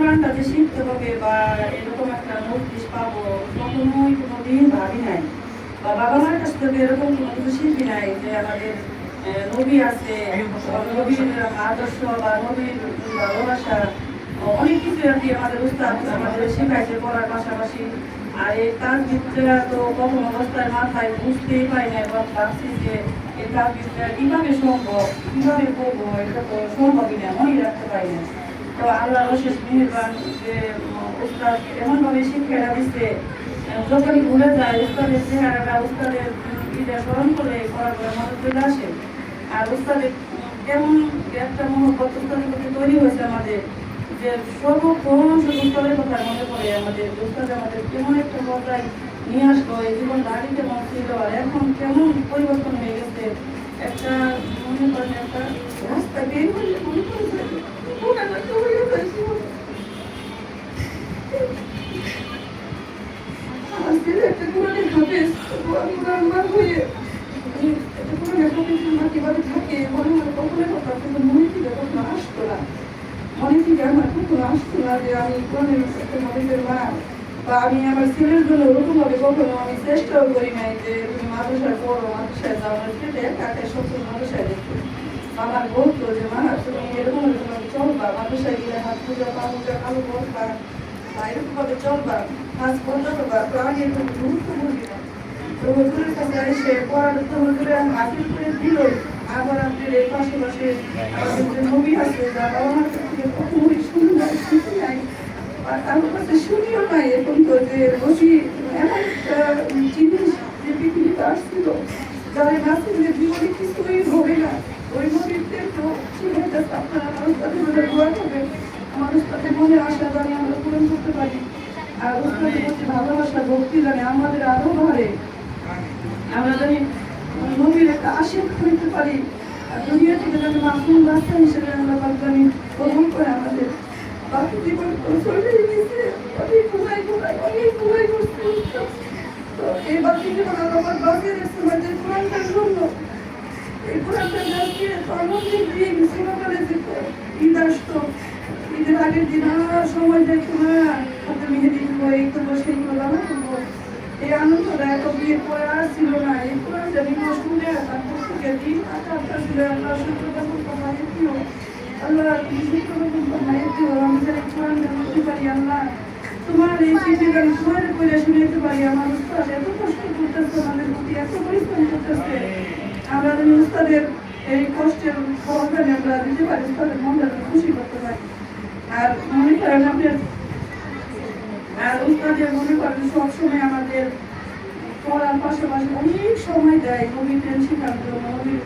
কোরআনটা যে শিখতে হবে বা এরকম একটা নোটিশ পাবো, কখনোই কোনোদিন ভাবি নাই। বা বাবা মার কাছ থেকে এরকম কোনো কিছু শিখি নাই যে আমাদের নবী আছে, নবীর আদর্শ বা নবীর ভালোবাসা অনেক কিছু আর কি আমাদের উস্তাদ আমাদের শেখাইছে পড়ার পাশাপাশি। আর এই কাজ বিদ্যা তো কখন অবস্থায় মাথায় বুঝতেই পারি না বা ভাবছি যে এই কাজ বিদ্যা কীভাবে সম্ভব, কীভাবে করব, এটা তো সম্ভবই না মনে রাখতে পারি না তো আল্লাহ অশেষ মেহরবান যে উস্তাদ এমনভাবে শিক্ষাটা দিচ্ছে যখনই ভুলে যায়, উস্তাদের চেহারাটা উস্তাদের ইটা স্মরণ করে করার পরে মনে চলে আসে। আর উস্তাদের কেমন একটা মহব্বত উস্তাদের প্রতি তৈরি হয়েছে আমাদের যে সর্বক্ষণ শুধু উস্তাদের কথা মনে পড়ে, আমাদের উস্তাদ আমাদের কেমন একটা পর্যায়ে নিয়ে আসলো, এই জীবন দাঁড়ি কেমন ছিল এখন কেমন পরিবর্তন হয়ে গেছে, একটা মনে করেন একটা রাস্তা বের হলে মনে করে যায়, ওটা না তো হয়ে যায় জীবন। আমার ছেলে একটা কোরআনের হাফেজ, কোরআন কোরআন বার হয়ে একটা কোরআনের হাফেজ আমার কীভাবে থাকে মনে হয় কখনো কিন্তু মনে থেকে কখনো আসতো না মনে থেকে আমার কখনো আসতো না যে আমি মা বা আমি আমার ছেলের জন্য ওরকমভাবে কখনো আমি চেষ্টাও করি নাই যে তুমি মাদ্রাসায় পড়ো মাদ্রাসায় যাও আমার ছেলে একা সবসময় মাদ্রাসায় দেখো আমার বলতো যে মা তুমি এরকম এরকম চলবা মাদ্রাসায় গেলে হাত পূজা পা পূজা কালো বসবা বা এরকম ভাবে চলবা কাজ বন্ধ করবা তো আমি এরকম গুরুত্ব বুঝি না হুজুরের কাছে এসে পড়ার তো হুজুরে হাসিল করে দিল আবার আপনার এই পাশে পাশে আমাদের যে নবী আছে যারা আমার কাছে কখনোই নাই শুনি নাই আমার কাছে এখন তো যে বসি এমন জিনিস যে পৃথিবীতে আসছিল যারা নাচেন যে জীবনে কিছুই হবে না ওই নবীতে তো যাচ্ছে আপনারা মানুষ তাদের মনে মানুষ তাদের মনে আশা আমরা পূরণ করতে পারি আর ভালোবাসা, ভক্তি জানি, আমাদের আরও বাড়ে। আমরা জানি নবীর একটা আশীর্বাদ হইতে পারি। দুনিয়া থেকে যেন মাসুম বাচ্চা হিসেবে আমরা বাচ্চানি গ্রহণ করে আমাদের বাকি জীবন তো চলেই গেছে। অনেক ঘুমাই ঘুমাই অনেক যেত ঈদের আগের দিন সময় দেখতো না, হাতে মেহেদি দিব এই করব সেই করব না করব এই আনন্দটা এত বিয়ের পরে আর আকাশটা ছিল আল্লাহ শুক্রটা করতে পারি দিও। আল্লাহ, তুমি শুক্রটা করতে পারি দিও। আমি যেন কোরআনটা করতে পারি, আল্লাহ, তোমার এই চিঠিটা আমি তোমার করে শুনেতে পারি। আমার উস্তাদ এত কষ্ট করতেছে, আমাদের প্রতি এত পরিশ্রম করতেছে। যেন উস্তাদের এই কষ্টের ফলটা আমরা দিতে পারি, উস্তাদের মনটা যেন খুশি করতে পারি। আর মনে করেন আপনার আর উস্তাদের মনে করেন সবসময় আমাদের পড়ার পাশাপাশি অনেক সময় দেয় কবিতা শেখার জন্য অনেক